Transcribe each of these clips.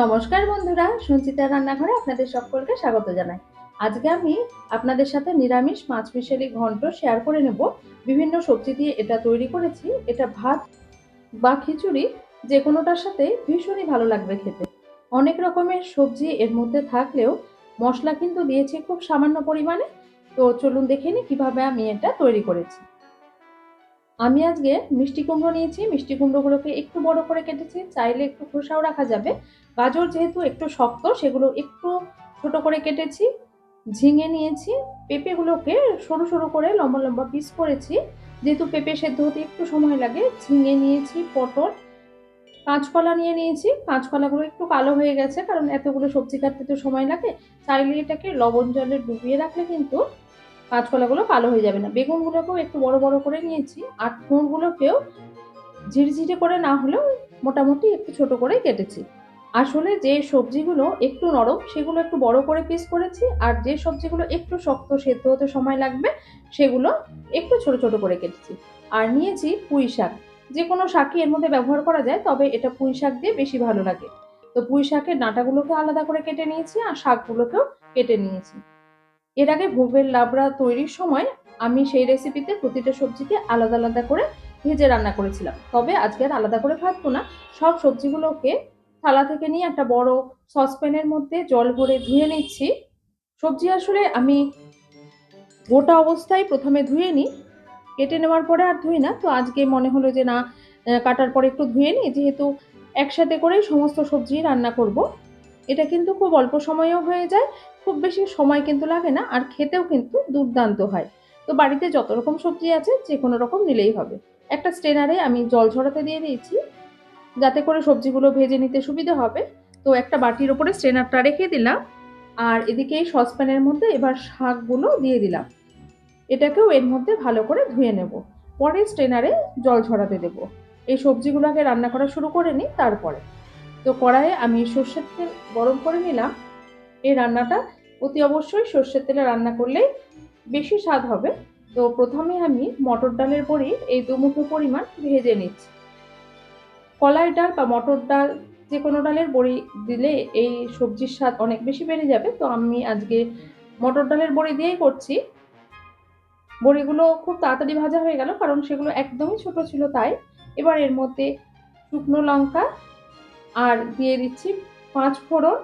নমস্কার বন্ধুরা সঞ্চিতা রান্নাঘরে আপনাদের সকলকে স্বাগত জানাই। আজকে আমি আপনাদের সাথে নিরামিষ মাছ মিশালি ঘন্ট শেয়ার করে নেব। বিভিন্ন সবজি দিয়ে এটা তৈরি করেছি। এটা ভাত বা খিচুড়ি যে কোনোটার সাথে ভীষণই ভালো লাগবে খেতে। অনেক রকমের সবজি এর মধ্যে থাকলেও মশলা কিন্তু দিয়েছি খুব সামান্য পরিমাণে। তো চলুন দেখে নিই কীভাবে আমি এটা তৈরি করেছি। আমি আজকে মিষ্টি কুমড়ো নিয়েছি। মিষ্টি কুমড়োগুলোকে একটু বড় করে কেটেছি। চাইলে একটু খোসাও রাখা যাবে। গাজর যেহেতু একটু শক্ত, সেগুলো একটু ছোট করে কেটেছি। ঝিঙে নিয়েছি। পেঁপেগুলোকে সরু সরু করে লম্বা লম্বা পিস করেছি। যেহেতু পেঁপে সেদ্ধ হতে একটু সময় লাগে, ঝিঙে নিয়েছি, পটল কাঁচকলা নিয়ে নিয়েছি। কাঁচকলাগুলো একটু কালো হয়ে গেছে, কারণ এতগুলো সবজি কাটতে তো সময় লাগে। চাইলে এটাকে লবণ জলে ডুবিয়ে রাখলে কিন্তু কাঁচকলাগুলো কালো হয়ে যাবে না। বেগুনগুলোকেও একটু বড় বড় করে নিয়েছি। আর ঠোঁটগুলোকেও ঝিরঝিরে করে না হলেও মোটামুটি একটু ছোট করে কেটেছি। আসলে যে সবজিগুলো একটু নরম, সেগুলো একটু বড় করে পিস করেছি। আর যে সবজিগুলো একটু শক্ত, সেদ্ধ হতে সময় লাগবে, সেগুলো একটু ছোট ছোট করে কেটেছি। আর নিয়েছি পুঁই শাক। যে কোনো শাকই এর মধ্যে ব্যবহার করা যায়, তবে এটা পুঁই শাক দিয়ে বেশি ভালো লাগে। তো পুঁই শাকের ডাঁটাগুলোকে আলাদা করে কেটে নিয়েছি, আর শাকগুলোকেও কেটে নিয়েছি। এর আগে ভোগের লাবড়া তৈরির সময় আমি সেই রেসিপিতে প্রতিটা সবজিকে আলাদা আলাদা করে ভেজে রান্না করেছিলাম। তবে আজকে আর আলাদা করে ভাজবো না। সব সবজিগুলোকে থালা থেকে নিয়ে একটা বড় সসপ্যানের মধ্যে জল ভরে ধুয়ে নিচ্ছি। সবজি আসলে আমি গোটা অবস্থায় প্রথমে ধুয়ে নিই। কেটে নেওয়ার পরে আর ধুই না। তো আজকে মনে হলো যে না কাটার পরে একটু ধুয়ে নিই। যেহেতু একসাথে করেই সমস্ত সবজি রান্না করব। এটা কিন্তু খুব অল্প সময়েও হয়ে যায়। খুব বেশি সময় কিন্তু লাগে না, আর খেতেও কিন্তু দুর্দান্ত হয়। তো বাড়িতে যত রকম সবজি আছে যে কোনো রকম নিলেই হবে। একটা স্ট্রেনারে আমি জল ঝরাতে দিয়ে দিয়েছি, যাতে করে সবজিগুলো ভেজে নিতে সুবিধা হবে। তো একটা বাটির ওপরে স্ট্রেনারটা রেখে দিলাম, আর এদিকে এই সসপ্যানের মধ্যে এবার শাকগুলো দিয়ে দিলাম। এটাকেও এর মধ্যে ভালো করে ধুয়ে নেব। পরে স্ট্রেনারে জল ঝরাতে দেব। এই সবজিগুলোকে রান্না করা শুরু করে নিই, তারপরে। তো কড়াইয়ে আমি সর্ষের তেল গরম করে নিলাম। এই রান্নাটা অতি অবশ্যই সর্ষের তেলে রান্না করলেই বেশি স্বাদ হবে। তো প্রথমে আমি মটর ডালের বড়ি এই দুমুঠো পরিমাণ ভেজে নিচ্ছি। কলাই ডাল বা মটর ডাল যে কোনো ডালের বড়ি দিলে এই সবজির স্বাদ অনেক বেশি বেড়ে যাবে। তো আমি আজকে মটর ডালের বড়ি দিয়েই করছি। বড়িগুলো খুব তাড়াতাড়ি ভাজা হয়ে গেল কারণ সেগুলো একদমই ছোট ছিল তাই। এবার এর মধ্যে শুকনো লঙ্কা আর দিয়ে দিচ্ছি পাঁচ ফোড়ন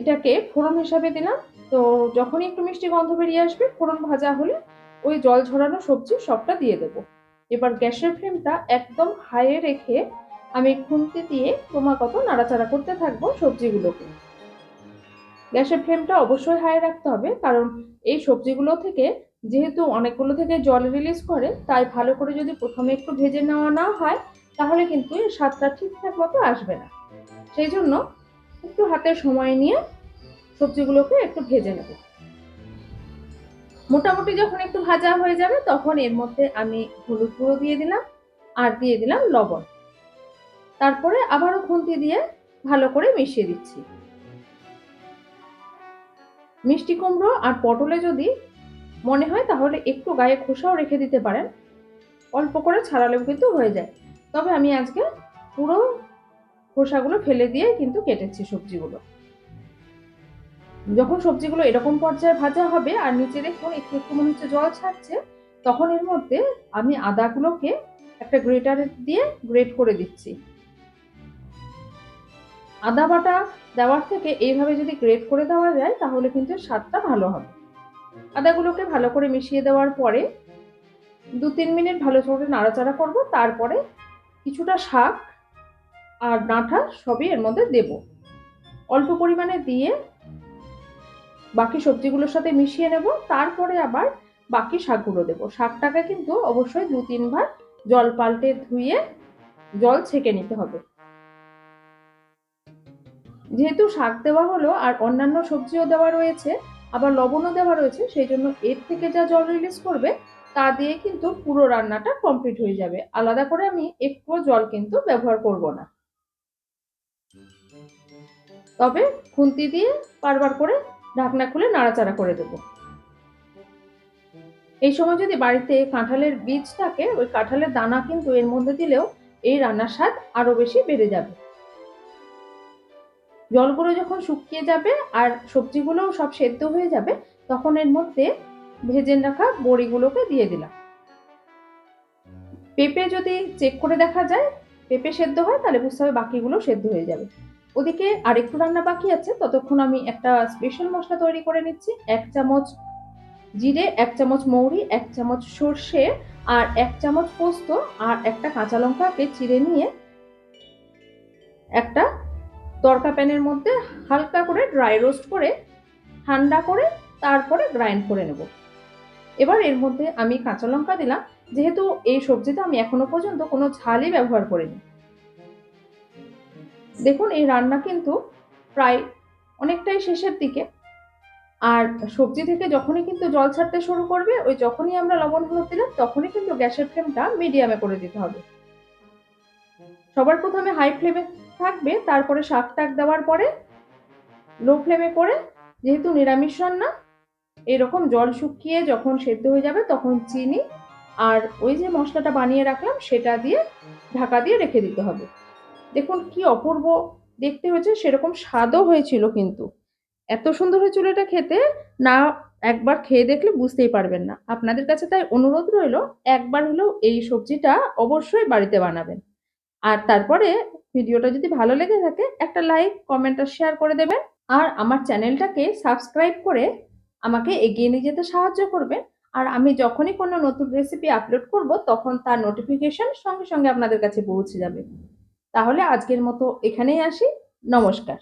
এটাকে ফোড়ন হিসাবে দিলাম। তো যখনই একটু মিষ্টি গন্ধ বেরিয়ে আসবে, ফোড়ন ভাজা হলে ওই জল ঝরানো সবজি সবটা দিয়ে দেব। এবার গ্যাসের ফ্লেমটা একদম হাইয়ে রেখে আমি খুন্তি দিয়ে ক্রমাগত নাড়াচাড়া করতে থাকব সবজিগুলোকে। গ্যাসের ফ্লেমটা অবশ্যই হাই রাখতে হবে, কারণ এই সবজিগুলো থেকে যেহেতু অনেকগুলো থেকে জল রিলিজ করে, তাই ভালো করে যদি প্রথমে একটু ভেজে নেওয়া না হয়, তাহলে কিন্তু এর স্বাদটা ঠিকঠাক মতো আসবে না। সেই জন্য একটু হাতে সময় নিয়ে সবজিগুলোকে একটু ভেজে নেব। মোটামুটি যখন একটু ভাজা হয়ে যাবে, তখন এর মধ্যে আমি হলুদ গুঁড়ো দিয়ে দিলাম আর দিয়ে দিলাম লবণ। তারপরে আবারও খুন্তি দিয়ে ভালো করে মিশিয়ে দিচ্ছি। মিষ্টি কুমড়ো আর পটলে যদি মনে হয়, তাহলে একটু গায়ে খোসাও রেখে দিতে পারেন। অল্প করে ছাড়ালেও কিন্তু হয়ে যায়। তবে আমি আজকে পুরো খোসাগুলো ফেলে দিয়ে কিন্তু কেটেছি সবজিগুলো। যখন সবজিগুলো এরকম পর্যায়ে ভাজা হবে আর নিচে দেখুন একটু একটু মনে হচ্ছে জল ছাড়ছে, তখন এর মধ্যে আমি আদাগুলোকে একটা গ্রেটার দিয়ে গ্রেট করে দিচ্ছি। আদা বাটা দেওয়ার থেকে এইভাবে যদি গ্রেট করে দেওয়া যায়, তাহলে কিন্তু স্বাদটা ভালো হবে। আদাগুলোকে ভালো করে মিশিয়ে দেওয়ার পরে দু তিন মিনিট ভালো করে নাড়াচাড়া করব, তারপরে কিছুটা শাক আর ডাঁটা সবই এর মধ্যে দেব। অল্প পরিমাণে দিয়ে বাকি সবজিগুলোর সাথে মিশিয়ে নেব, তারপরে আবার বাকি শাকগুলো দেবো। শাকটাকে কিন্তু অবশ্যই দু তিনবার জল পাল্টে ধুয়ে জল ছেঁকে নিতে হবে। যেহেতু শাক দেওয়া হলো আর অন্যান্য সবজিও দেওয়া রয়েছে, আবার লবণও দেওয়া রয়েছে, সেই জন্য এর থেকে যা জল রিলিজ করবে, তা দিয়ে কিন্তু পুরো রান্নাটা কমপ্লিট হয়ে যাবে। আলাদা করে আমি একটুও জল কিন্তু ব্যবহার করব না। তবে খুন্তি দিয়ে বারবার করে ঢাকনা খুলে নাড়াচাড়া করে দেব। এই সময় যদি বাড়িতে কাঁঠালের বীজ থাকে, ওই কাঁঠালের দানা কিন্তু এর মধ্যে দিলেও এই রান্নার স্বাদ আরও বেশি বেড়ে যাবে। জলগুলো যখন শুকিয়ে যাবে আর সবজিগুলোও সব সেদ্ধ হয়ে যাবে, তখন এর মধ্যে ভেজে রাখা বড়িগুলোকে দিয়ে দিলাম। পেঁপে যদি চেক করে দেখা যায়, পেঁপে সেদ্ধ হয়, তাহলে বুঝতে হবে বাকিগুলো সেদ্ধ হয়ে যাবে। ওদিকে আরেকটু রান্না বাকি আছে, ততক্ষণ আমি একটা স্পেশাল মশলা তৈরি করে নিচ্ছি, এক চামচ জিরে, এক চামচ মৌরি, এক চামচ সর্ষে আর এক চামচ পোস্ত আর একটা কাঁচা লঙ্কাকে চিড়ে নিয়ে একটা তরকা প্যানের মধ্যে হালকা করে ড্রাই রোস্ট করে, ঠান্ডা করে তারপরে গ্রাইন্ড করে নেব। এবার এর মধ্যে আমি কাঁচা লঙ্কা দিলাম, যেহেতু এই সবজিতে আমি এখনও পর্যন্ত কোনো ঝালই ব্যবহার করিনি। দেখুন, এই রান্না কিন্তু প্রায় অনেকটাই শেষের দিকে। আর সবজি থেকে যখনই কিন্তু জল ছাড়তে শুরু করবে, ওই যখনই আমরা লবণ, হলুদ দিলাম, তখনই কিন্তু গ্যাসের ফ্লেমটা মিডিয়ামে করে দিতে হবে। সবার প্রথমে হাই ফ্লেমে থাকবে, তারপরে শাক টাক দেওয়ার পরে লো ফ্লেমে করে, যেহেতু নিরামিষ রান্না, এরকম জল শুকিয়ে যখন সেদ্ধ হয়ে যাবে তখন চিনি আর ওই যে মশলাটা বানিয়ে রাখলাম, সেটা দিয়ে ঢাকা দিয়ে রেখে দিতে হবে। দেখুন কি অপূর্ব। দেখতে হয়েছে সেরকম স্বাদও হয়েছিল কিন্তু। এত সুন্দর হয়েছিল এটা খেতে, না একবার খেয়ে দেখলে বুঝতেই পারবেন না। আপনাদের কাছে তাই অনুরোধ রইল, একবার হলেও এই সবজিটা অবশ্যই বাড়িতে বানাবেন। আর তারপরে ভিডিওটা যদি ভালো লেগে থাকে, একটা লাইক কমেন্ট আর শেয়ার করে দেবেন। আর আমার চ্যানেলটাকে সাবস্ক্রাইব করে আমাকে এগিয়ে নিয়ে যেতে সাহায্য করবেন। আর আমি যখনই কোনো নতুন রেসিপি আপলোড করব, তখন তার নোটিফিকেশন সঙ্গে সঙ্গে আপনাদের কাছে পৌঁছে যাবে। তাহলে আজকের মতো এখানেই আসি। নমস্কার।